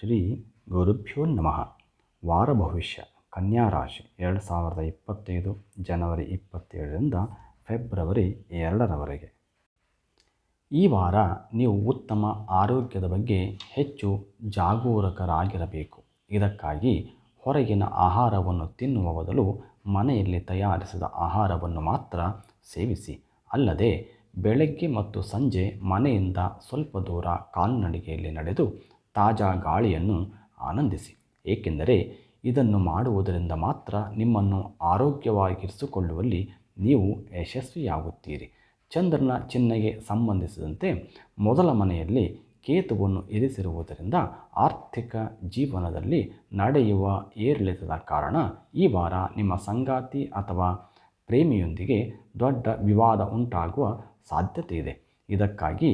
ಶ್ರೀ ಗುರುಭ್ಯೋ ನಮಃ. ವಾರ ಭವಿಷ್ಯ. ಕನ್ಯಾ ರಾಶಿ. ಎರಡು ಸಾವಿರದ ಇಪ್ಪತ್ತೈದು ಜನವರಿ ಇಪ್ಪತ್ತೇಳರಿಂದ ಫೆಬ್ರವರಿ ಎರಡರವರೆಗೆ. ಈ ವಾರ ನೀವು ಉತ್ತಮ ಆರೋಗ್ಯದ ಬಗ್ಗೆ ಹೆಚ್ಚು ಜಾಗರೂಕರಾಗಿರಬೇಕು. ಇದಕ್ಕಾಗಿ ಹೊರಗಿನ ಆಹಾರವನ್ನು ತಿನ್ನುವ ಬದಲು ಮನೆಯಲ್ಲಿ ತಯಾರಿಸಿದ ಆಹಾರವನ್ನು ಮಾತ್ರ ಸೇವಿಸಿ. ಅಲ್ಲದೆ ಬೆಳಗ್ಗೆ ಮತ್ತು ಸಂಜೆ ಮನೆಯಿಂದ ಸ್ವಲ್ಪ ದೂರ ಕಾಲ್ನಡಿಗೆಯಲ್ಲಿ ನಡೆದು ತಾಜಾ ಗಾಳಿಯನ್ನು ಆನಂದಿಸಿ. ಏಕೆಂದರೆ ಇದನ್ನು ಮಾಡುವುದರಿಂದ ಮಾತ್ರ ನಿಮ್ಮನ್ನು ಆರೋಗ್ಯವಾಗಿರಿಸಿಕೊಳ್ಳುವಲ್ಲಿ ನೀವು ಯಶಸ್ವಿಯಾಗುತ್ತೀರಿ. ಚಂದ್ರನ ಚಿಹ್ನೆಗೆ ಸಂಬಂಧಿಸಿದಂತೆ ಮೊದಲ ಮನೆಯಲ್ಲಿ ಕೇತುವನ್ನು ಇರಿಸಿರುವುದರಿಂದ ಆರ್ಥಿಕ ಜೀವನದಲ್ಲಿ ನಡೆಯುವ ಏರಿಳಿತದ ಕಾರಣ ಈ ವಾರ ನಿಮ್ಮ ಸಂಗಾತಿ ಅಥವಾ ಪ್ರೇಮಿಯೊಂದಿಗೆ ದೊಡ್ಡ ವಿವಾದ ಉಂಟಾಗುವ ಸಾಧ್ಯತೆ ಇದೆ ಇದಕ್ಕಾಗಿ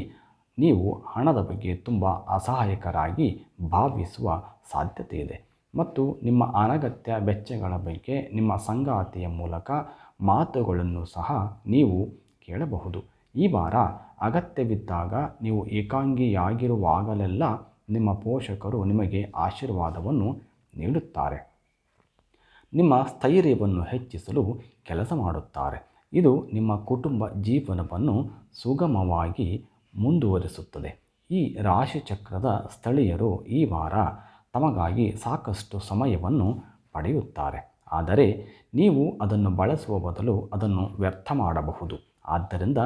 ನೀವು ಹಣದ ಬಗ್ಗೆ ತುಂಬ ಅಸಹಾಯಕರಾಗಿ ಭಾವಿಸುವ ಸಾಧ್ಯತೆ ಇದೆ. ಮತ್ತು ನಿಮ್ಮ ಅನಗತ್ಯ ವೆಚ್ಚಗಳ ಬಗ್ಗೆ ನಿಮ್ಮ ಸಂಗಾತಿಯ ಮೂಲಕ ಮಾತುಗಳನ್ನು ಸಹ ನೀವು ಕೇಳಬಹುದು. ಈ ವಾರ ಅಗತ್ಯವಿದ್ದಾಗ ನೀವು ಏಕಾಂಗಿಯಾಗಿರುವಾಗಲೆಲ್ಲ ನಿಮ್ಮ ಪೋಷಕರು ನಿಮಗೆ ಆಶೀರ್ವಾದವನ್ನು ನೀಡುತ್ತಾರೆ. ನಿಮ್ಮ ಸ್ಥೈರ್ಯವನ್ನು ಹೆಚ್ಚಿಸಲು ಕೆಲಸ ಮಾಡುತ್ತಾರೆ. ಇದು ನಿಮ್ಮ ಕುಟುಂಬ ಜೀವನವನ್ನು ಸುಗಮವಾಗಿ ಮುಂದುವರಿಸುತ್ತದೆ. ಈ ರಾಶಿಚಕ್ರದ ಸ್ಥಳೀಯರು ಈ ವಾರ ತಮಗಾಗಿ ಸಾಕಷ್ಟು ಸಮಯವನ್ನು ಪಡೆಯುತ್ತಾರೆ. ಆದರೆ ನೀವು ಅದನ್ನು ಬಳಸುವ ಬದಲು ಅದನ್ನು ವ್ಯರ್ಥ ಮಾಡಬಹುದು. ಆದ್ದರಿಂದ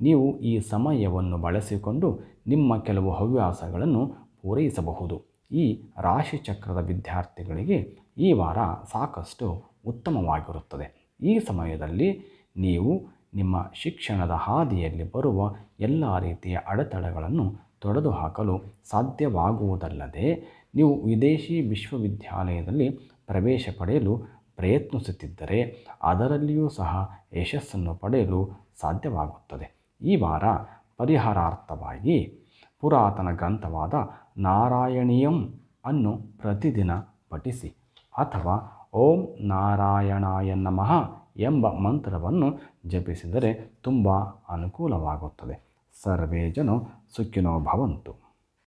ನೀವು ಈ ಸಮಯವನ್ನು ಬಳಸಿಕೊಂಡು ನಿಮ್ಮ ಕೆಲವು ಹವ್ಯಾಸಗಳನ್ನು ಪೂರೈಸಬಹುದು. ಈ ರಾಶಿಚಕ್ರದ ವಿದ್ಯಾರ್ಥಿಗಳಿಗೆ ಈ ವಾರ ಸಾಕಷ್ಟು ಉತ್ತಮವಾಗಿರುತ್ತದೆ. ಈ ಸಮಯದಲ್ಲಿ ನೀವು ನಿಮ್ಮ ಶಿಕ್ಷಣದ ಹಾದಿಯಲ್ಲಿ ಬರುವ ಎಲ್ಲ ರೀತಿಯ ಅಡೆತಡೆಗಳನ್ನು ತೊಡೆದು ಹಾಕಲು ಸಾಧ್ಯವಾಗುವುದಲ್ಲದೆ ನೀವು ವಿದೇಶಿ ವಿಶ್ವವಿದ್ಯಾಲಯದಲ್ಲಿ ಪ್ರವೇಶ ಪಡೆಯಲು ಪ್ರಯತ್ನಿಸುತ್ತಿದ್ದರೆ ಅದರಲ್ಲಿಯೂ ಸಹ ಯಶಸ್ಸನ್ನು ಪಡೆಯಲು ಸಾಧ್ಯವಾಗುತ್ತದೆ. ಈ ವಾರ ಪರಿಹಾರಾರ್ಥವಾಗಿ ಪುರಾತನ ಗ್ರಂಥವಾದ ನಾರಾಯಣೀಯಂ ಅನ್ನು ಪ್ರತಿದಿನ ಪಠಿಸಿ ಅಥವಾ ಓಂ ನಾರಾಯಣಾಯ ನಮಃ ಎಂಬ ಮಂತ್ರವನ್ನು ಜಪಿಸಿದರೆ ತುಂಬ ಅನುಕೂಲವಾಗುತ್ತದೆ. ಸರ್ವೇ ಜನ ಸುಖಿನೋ ಭವಂತು.